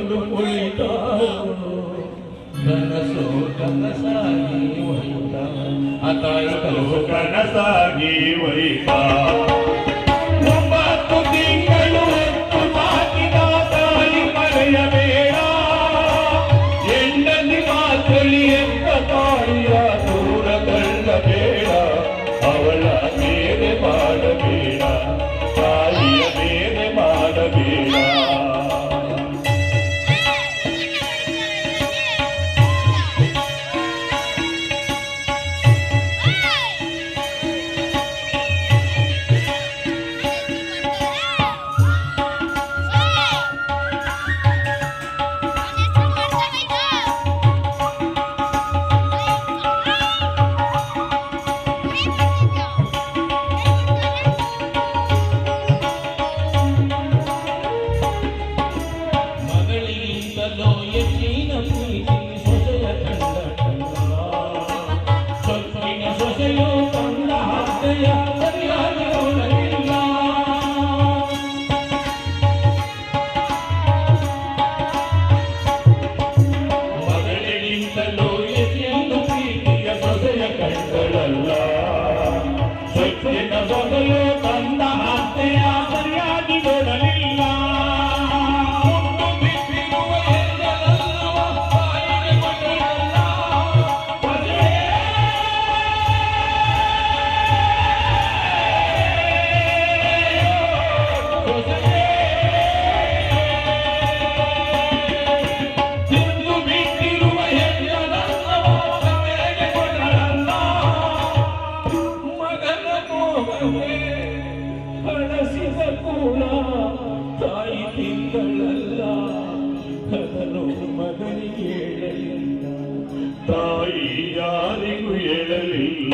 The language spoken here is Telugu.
ಕಟ್ಟಿಕೊಂಡು ಕುಳಿತಾಳು ಕನಸು ಕನಸಾಗಿ ಹೋಯ್ತ ಆ ತಾಯಿ ಕನಸು ಕನಸಾಗಿ ವೈತಾ స్థితిలలో ఎత్తిన ప్రీతిని సొసయ కండ సొత్తిన సొసయో కండ హృదయ కండల సొత్తిన సొసయో ತಾಯಿ ಕದನೋ ಮಗನಿಗೆ ಹೇಳಲಿಲ್ಲ. ತಾಯಿ ಯಾರಿಗೂ ಹೇಳಲಿಲ್ಲ.